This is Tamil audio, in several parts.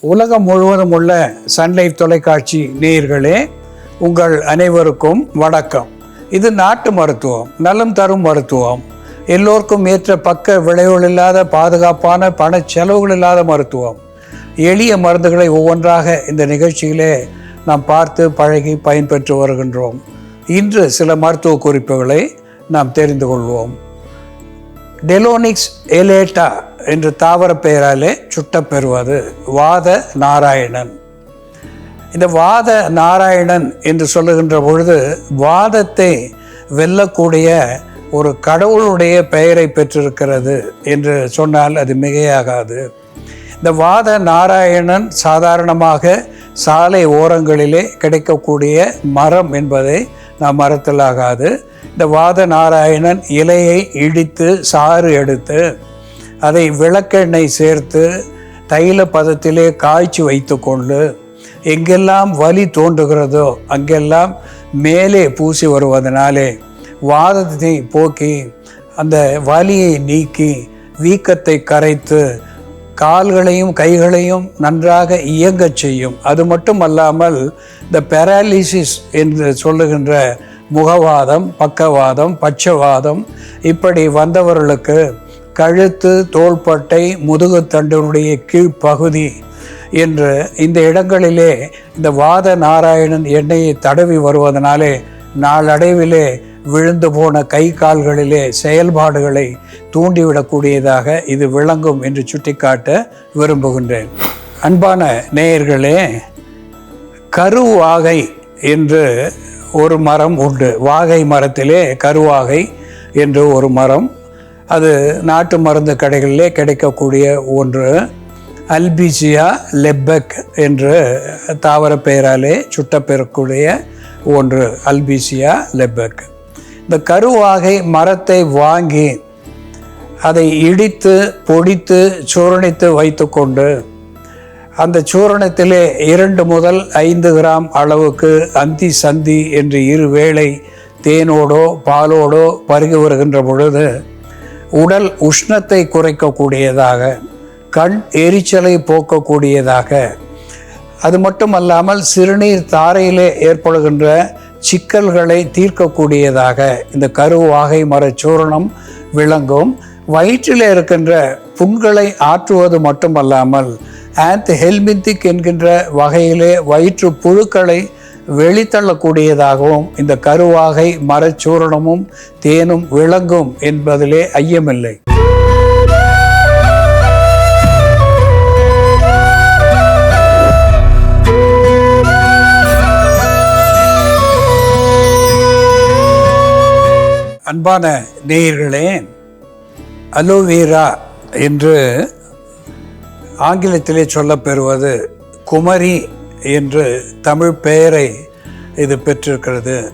உலகம் முழுவதும் உள்ள சன்லைஃப் தொலைக்காட்சி நேயர்களே உங்கள் அனைவருக்கும் வணக்கம். இது நாட்டு மருத்துவம் நலம் தரும் மருத்துவம். எல்லோருக்கும் ஏற்ற பக்க விளைவுகள் இல்லாத பாதுகாப்பான பண செலவுகள் இல்லாத மருத்துவம். எளிய மருந்துகளை ஒவ்வொன்றாக இந்த நிகழ்ச்சியிலே நாம் பார்த்து பழகி பயன்பெற்று வருகின்றோம். இன்று சில மருத்துவ குறிப்புகளை நாம் தெரிந்து கொள்வோம். டெலோனிக்ஸ் எலேட்டா என்று தாவர பெயராலே சுட்டப்பெறுவது. வாத நாராயணன். இந்த வாத நாராயணன் என்று சொல்லுகின்ற பொழுது வாதத்தை வெல்லக்கூடிய ஒரு கடவுளுடைய பெயரை பெற்றிருக்கிறது என்று சொன்னால் அது மிகையாகாது. இந்த வாத நாராயணன் சாதாரணமாக சாலை ஓரங்களிலே கிடைக்கக்கூடிய மரம் என்பதை நாம் மரத்திலாகாது இந்த வாத நாராயணன் இலையை இடித்து சாறு எடுத்து அதை விளக்கெண்ணெய் சேர்த்து தைல பதத்திலே காய்ச்சி வைத்துக்கொண்டு எங்கெல்லாம் வலி தோன்றுகிறதோ அங்கெல்லாம் மேலே பூசி வருவதனாலே வாதத்தை போக்கி அந்த வலியை நீக்கி வீக்கத்தை கரைத்து கால்களையும் கைகளையும் நன்றாக இயங்கச் செய்யும். அது மட்டும் அல்லாமல் இந்த பெராலிசிஸ் என்று சொல்லுகின்ற முகவாதம் பக்கவாதம் பட்சவாதம் இப்படி வந்தவர்களுக்கு கழுத்து தோள்பட்டை முதுகுத்தண்டினுடைய கீழ்ப்பகுதி என்று இந்த இடங்களிலே இந்த வாத நாராயணன் எண்ணெயை தடவி வருவதனாலே நாளடைவிலே விழுந்து போன கை கால்களிலே செயல்பாடுகளை தூண்டிவிடக்கூடியதாக இது விளங்கும் என்று சுட்டிக்காட்ட விரும்புகின்றேன். அன்பான நேயர்களே கருவாகை என்று ஒரு மரம் உண்டு. வாகை மரத்திலே கருவாகை என்று ஒரு மரம் அது நாட்டு மருந்து கடைகளிலே கிடைக்கக்கூடிய ஒன்று. அல்பிஜியா லெப்பக் என்று தாவர பெயராலே சுட்டப்பெறக்கூடிய ஒன்று அல்பிசியா லெப்பக். இந்த கருவாகை மரத்தை வாங்கி அதை இடித்து பொடித்து சூரணித்து வைத்துக்கொண்டு அந்த சூரணத்திலே இரண்டு முதல் ஐந்து கிராம் அளவுக்கு அந்தி சந்தி என்று இரு வேளை தேனோடோ பாலோடோ பருகி வருகின்ற பொழுது உடல் உஷ்ணத்தை குறைக்கக்கூடியதாக கண் எரிச்சலை போக்கக்கூடியதாக. அது மட்டுமல்லாமல் சிறுநீர் தாரையிலே ஏற்படுகின்ற சிக்கல்களை தீர்க்கக்கூடியதாக. இந்த கருவாகை மரச்சூரணம் விளங்கும். வயிற்றில் இருக்கின்ற புண்களை ஆற்றுவது மட்டுமல்லாமல் ஆந்த் ஹெல்மிந்திக் என்கின்ற வகையிலே வயிற்று புழுக்களை வெளித்தள்ளக்கூடியதாகவும் இந்த கருவாகை மரச்சூரணமும் தேனும் விளங்கும் என்பதிலே ஐயமில்லை. அன்பான நேயர்களே அலோவேரா என்று ஆங்கிலத்திலே சொல்லப்பெறுவது குமரி என்று தமிழ் பெயரை இது பெற்றிருக்கிறது.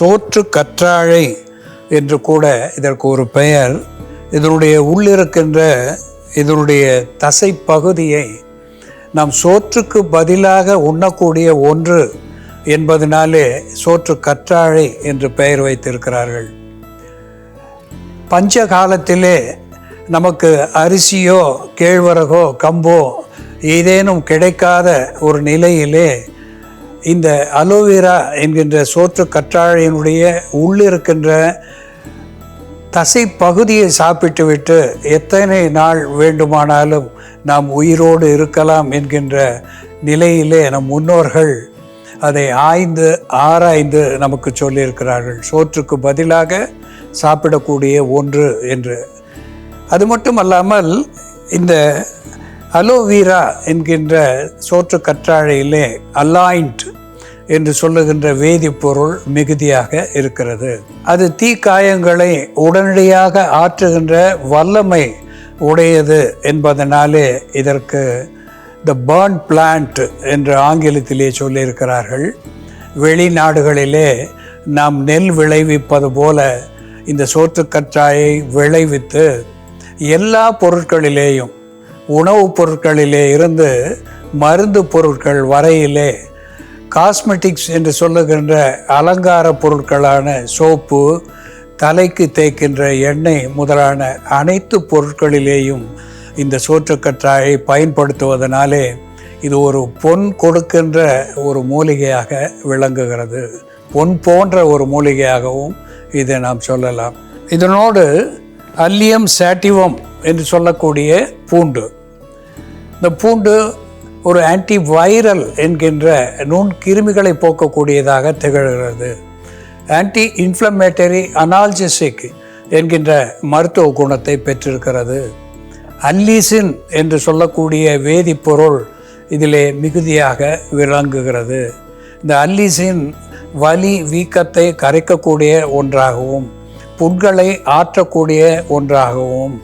சோற்று கற்றாழை என்று கூட இதற்கு ஒரு பெயர். இதனுடைய உள்ளிருக்கின்ற இதனுடைய தசை பகுதியை நாம் சோற்றுக்கு பதிலாக உண்ணக்கூடிய ஒன்று என்பதனாலே சோற்று கற்றாழை என்று பெயர் வைத்திருக்கிறார்கள். பஞ்ச காலத்திலே நமக்கு அரிசியோ கேழ்வரகோ கம்போ ஏதேனும் கிடைக்காத ஒரு நிலையிலே இந்த அலோவேரா என்கின்ற சோற்று கற்றாழையினுடைய உள்ளிருக்கின்ற தசை பகுதியை சாப்பிட்டுவிட்டு எத்தனை நாள் வேண்டுமானாலும் நாம் உயிரோடு இருக்கலாம் என்கின்ற நிலையிலே நம் முன்னோர்கள் அதை ஆய்ந்து ஆராய்ந்து நமக்கு சொல்லியிருக்கிறார்கள். சோற்றுக்கு பதிலாக சாப்பிடக்கூடிய ஒன்று என்று. அது மட்டும் அல்லாமல் இந்த அலோவீரா என்கின்ற சோற்று கற்றாழையிலே அலாயிண்ட் என்று சொல்லுகின்ற வேதிப்பொருள் மிகுதியாக இருக்கிறது. அது தீக்காயங்களை உடனடியாக ஆற்றுகின்ற வல்லமை உடையது என்பதனாலே இதற்கு த பேர்ன் பிளான்ட் என்று ஆங்கிலத்திலே சொல்லியிருக்கிறார்கள். வெளிநாடுகளிலே நாம் நெல் விளைவிப்பது போல இந்த சோற்றுக்கற்றாயை விளைவித்து எல்லா பொருட்களிலேயும் உணவுப் பொருட்களிலே இருந்து மருந்து பொருட்கள் வரையிலே காஸ்மெட்டிக்ஸ் என்று சொல்லுகின்ற அலங்கார பொருட்களான சோப்பு தலைக்கு தேய்க்கின்ற எண்ணெய் முதலான அனைத்து பொருட்களிலேயும் இந்த சோற்றுக்கற்றாயை பயன்படுத்துவதனாலே இது ஒரு பொன் கொடுக்கின்ற ஒரு மூலிகையாக விளங்குகிறது. பொன் போன்ற ஒரு மூலிகையாகவும் இதை நாம் சொல்லலாம். இதனோடு அல்லியம் சாட்டிவம் என்று சொல்லக்கூடிய பூண்டு. இந்த பூண்டு ஒரு ஆன்டி வைரல் என்கின்ற நுண் கிருமிகளை போக்கக்கூடியதாக திகழ்கிறது. ஆன்டி இன்ஃப்ளமேட்டரி அனால்ஜெசிக் என்கின்ற மருத்துவ குணத்தை பெற்றிருக்கிறது. அல்லீசின் என்று சொல்லக்கூடிய வேதிப்பொருள் இதிலே மிகுதியாக விளங்குகிறது. இந்த அல்லீசின் வலி வீக்கத்தை கரைக்கக்கூடிய ஒன்றாகவும் புண்களை ஆற்றக்கூடிய ஒன்றாகவும்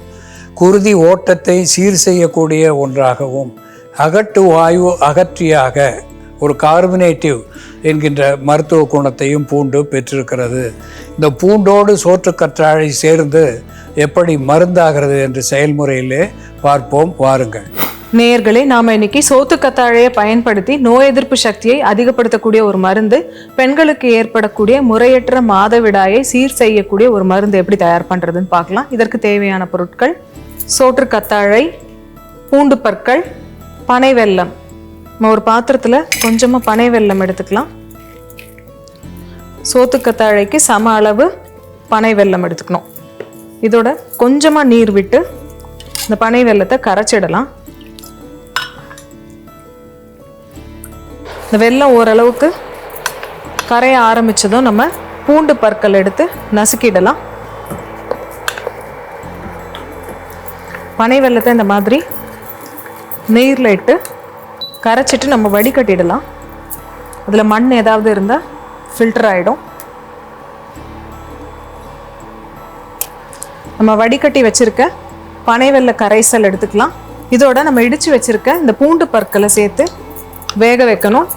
குருதி ஓட்டத்தை சீர் செய்யக்கூடிய ஒன்றாகவும் அகட்டு வாயு அகற்றியாக ஒரு கார்பனேட்டிவ் என்கின்ற மருத்துவ குணத்தையும் பூண்டு பெற்றிருக்கிறது. இந்த பூண்டோடு சோற்றுக்கற்றாழை சேர்ந்து எப்படி மருந்தாகிறது என்ற செயல்முறையிலே பார்ப்போம் வாருங்கள். நேயர்களே நாம் இன்னைக்கு சோத்து கத்தாழையை பயன்படுத்தி நோய் எதிர்ப்பு சக்தியை அதிகப்படுத்தக்கூடிய ஒரு மருந்து பெண்களுக்கு ஏற்படக்கூடிய முறையற்ற மாதவிடாயை சீர் செய்யக்கூடிய ஒரு மருந்து எப்படி தயார் பண்ணுறதுன்னு பார்க்கலாம். இதற்கு தேவையான பொருட்கள் சோற்று கத்தாழை பூண்டு பற்கள் பனை வெல்லம். நம்ம ஒரு பாத்திரத்தில் கொஞ்சமாக பனை வெல்லம் எடுத்துக்கலாம். சோத்துக்கத்தாழைக்கு சம அளவு பனை வெல்லம் எடுத்துக்கணும். இதோட கொஞ்சமாக நீர் விட்டு இந்த பனை வெல்லத்தை கரைச்சிடலாம். இந்த வெல்லம் ஓரளவுக்கு கரைய ஆரம்பித்ததும் நம்ம பூண்டு பற்கள் எடுத்து நசுக்கிடலாம். பனை வெல்லத்தை இந்த மாதிரி நீரில் இட்டு கரைச்சிட்டு நம்ம வடிகட்டிடலாம். அதில் மண் ஏதாவது இருந்தால் ஃபில்டர் ஆகிடும் நம்ம வடிகட்டி வச்சிருக்க பனை வெள்ள கரைசல் எடுத்துக்கலாம். இதோட நம்ம இடித்து வச்சிருக்க இந்த பூண்டு பற்களை சேர்த்து வேக வைக்கணும்.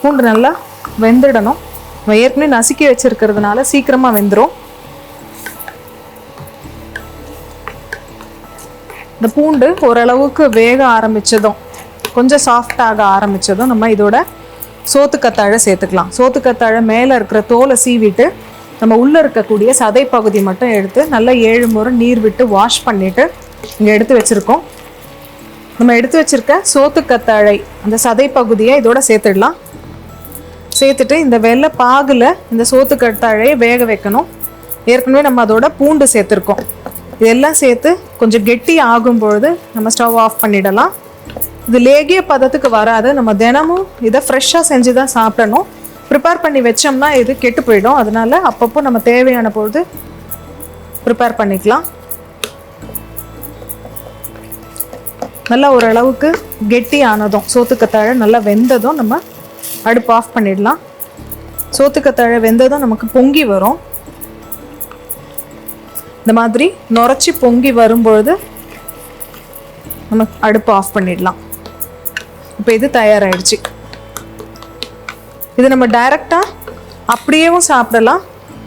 பூண்டு நல்லா வெந்துடணும். நம்ம ஏற்கனவே நசுக்கி வச்சிருக்கிறதுனால சீக்கிரமாக வெந்துடும் இந்த பூண்டு ஓரளவுக்கு வேக ஆரம்பிச்சதும் கொஞ்சம் சாஃப்டாக ஆரம்பித்ததும் ஆரம்பிச்சதும் நம்ம இதோட சோத்துக்கத்தாழை சேர்த்துக்கலாம். சோத்துக்கத்தாழை மேலே இருக்கிற தோலை சீவிட்டு நம்ம உள்ளே இருக்கக்கூடிய சதை பகுதி மட்டும் எடுத்து நல்லா ஏழு முறை நீர் விட்டு வாஷ் பண்ணிவிட்டு இங்கே எடுத்து வச்சுருக்கோம். நம்ம எடுத்து வச்சிருக்க சோத்துக்கத்தாழை அந்த சதை பகுதியை இதோட சேர்த்துடலாம். சேர்த்துட்டு இந்த வெள்ளை பாகில் இந்த சோத்துக்கத்தாழையை வேக வைக்கணும். ஏற்கனவே நம்ம அதோட பூண்டு சேர்த்துருக்கோம். இதெல்லாம் சேர்த்து கொஞ்சம் கெட்டி ஆகும் பொழுது நம்ம ஸ்டவ் ஆஃப் பண்ணிடலாம். இது லேகிய பதத்துக்கு வராது. நம்ம தினமும் இதை ஃப்ரெஷ்ஷாக செஞ்சு தான் சாப்பிடணும். ப்ரிப்பேர் பண்ணி வச்சோம்னா இது கெட்டு போயிடும். அதனால அப்பப்போ நம்ம தேவையான பொழுது ப்ரிப்பேர் பண்ணிக்கலாம். நல்லா ஓரளவுக்கு கெட்டி ஆனதும் சோத்துக்கத்தாழை நல்லா வெந்ததும் நம்ம அடுப்பு ஆஃப் பண்ணிடலாம். சோத்துக்கத்தாழை வெந்ததும் நமக்கு பொங்கி வரும். இந்த மாதிரி நுரைச்சி பொங்கி வரும்பொழுது நம்ம அடுப்பு ஆஃப் பண்ணிடலாம். இப்போ இது தயாராகிடுச்சு இது நம்ம டைரெக்டாக அப்படியேவும் சாப்பிடலாம்.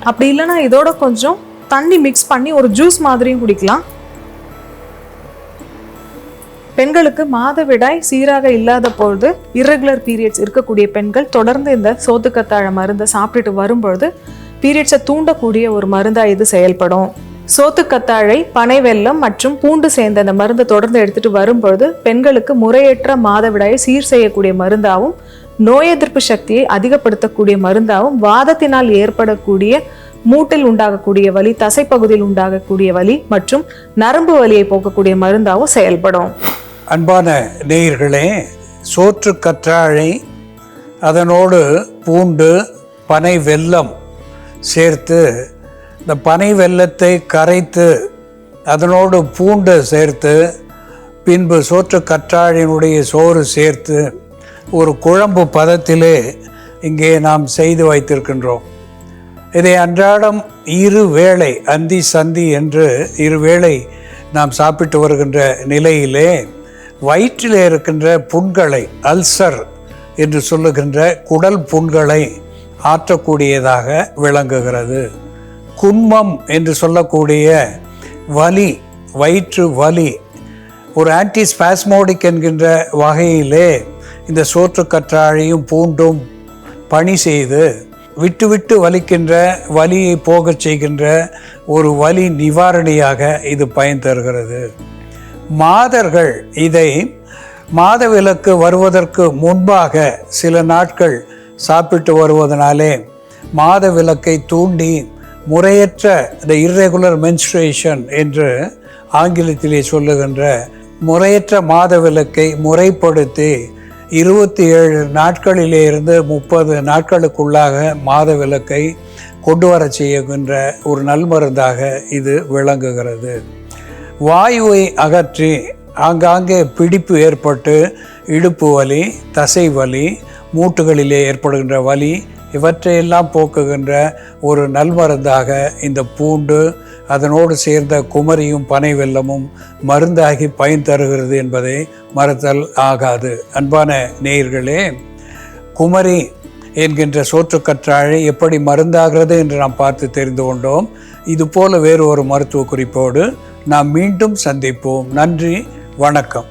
அப்படி இல்லைன்னா இதோட கொஞ்சம் தண்ணி மிக்ஸ் பண்ணி ஒரு ஜூஸ் மாதிரியும் குடிக்கலாம். பெண்களுக்கு மாதவிடாய் சீராக இல்லாத பொழுது இரகுலர் பீரியட்ஸ் இருக்கக்கூடிய பெண்கள் தொடர்ந்து இந்த சோத்துக்கத்தாழ மருந்தை சாப்பிட்டுட்டு வரும்பொழுது பீரியட்ஸை தூண்டக்கூடிய ஒரு மருந்தாக இது செயல்படும். சோத்துக்கத்தாழை பனை வெல்லம் மற்றும் பூண்டு சேர்ந்த அந்த மருந்தை தொடர்ந்து எடுத்துகிட்டு வரும்பொழுது பெண்களுக்கு முறையற்ற மாதவிடாயை சீர் செய்யக்கூடிய மருந்தாகவும் நோய் எதிர்ப்பு சக்தியை அதிகப்படுத்தக்கூடிய மருந்தாகவும் வாதத்தினால் ஏற்படக்கூடிய மூட்டில் உண்டாகக்கூடிய வலி தசைப்பகுதியில் உண்டாகக்கூடிய வலி மற்றும் நரம்பு வலியை போக்கக்கூடிய மருந்தாகவும் செயல்படும். அன்பான நேயர்களே சோற்று கற்றாழை அதனோடு பூண்டு பனை வெல்லம் சேர்த்து இந்த பனை வெல்லத்தை கரைத்து அதனோடு பூண்டு சேர்த்து பின்பு சோற்று கற்றாழினுடைய சோறு சேர்த்து ஒரு குழம்பு பதத்திலே இங்கே நாம் செய்து வைத்திருக்கின்றோம். இதை அன்றாடம் இரு வேளை அந்தி சந்தி என்று இரு வேளை நாம் சாப்பிட்டு வருகின்ற நிலையிலே வயிற்றில் இருக்கின்ற புண்களை அல்சர் என்று சொல்லுகின்ற குடல் புண்களை ஆற்றக்கூடியதாக விளங்குகிறது. குன்மம் என்று சொல்லக்கூடிய வலி வயிற்று வலி ஒரு ஆன்டிஸ்பாஸ்மோடிக் என்கின்ற வகையிலே இந்த சோற்று கற்றாழையும் பூண்டும் பணி செய்து விட்டு விட்டு வலிக்கின்ற வலியை போகச் செய்கின்ற ஒரு வலி நிவாரணியாக இது பயன் தருகிறது. மாதர்கள் இதை மாதவிலக்கு வருவதற்கு முன்பாக சில நாட்கள் சாப்பிட்டு வருவதனாலே மாதவிலக்கை தூண்டி முறையற்ற இந்த இர்ரெகுலர் மென்ஸ்ட்ரேஷன் என்று ஆங்கிலத்திலே சொல்லுகின்ற முறையற்ற மாதவிலக்கை முறைப்படுத்தி இருபத்தி ஏழு நாட்களிலே இருந்து முப்பது நாட்களுக்குள்ளாக மாதவிலக்கை கொண்டு வர செய்கின்ற ஒரு நல்மருந்தாக இது விளங்குகிறது. வாயுவை அகற்றி ஆங்காங்கே பிடிப்பு ஏற்பட்டு இடுப்பு வலி தசை வலி மூட்டுகளிலே ஏற்படுகின்ற வலி இவற்றையெல்லாம் போக்குகின்ற ஒரு நல்மருந்தாக இந்த பூண்டு அதனோடு சேர்ந்த குமரியும் பனை வெல்லமும் மருந்தாகி பயன் தருகிறது என்பதை மறுத்தல் ஆகாது. அன்பான நேயர்களே குமரி என்கின்ற சோற்றுக்கற்றாழை எப்படி மருந்தாகிறது என்று நாம் பார்த்து தெரிந்து கொண்டோம். இதுபோல வேறு ஒரு மருத்துவ குறிப்போடு நாம் மீண்டும் சந்திப்போம். நன்றி வணக்கம்.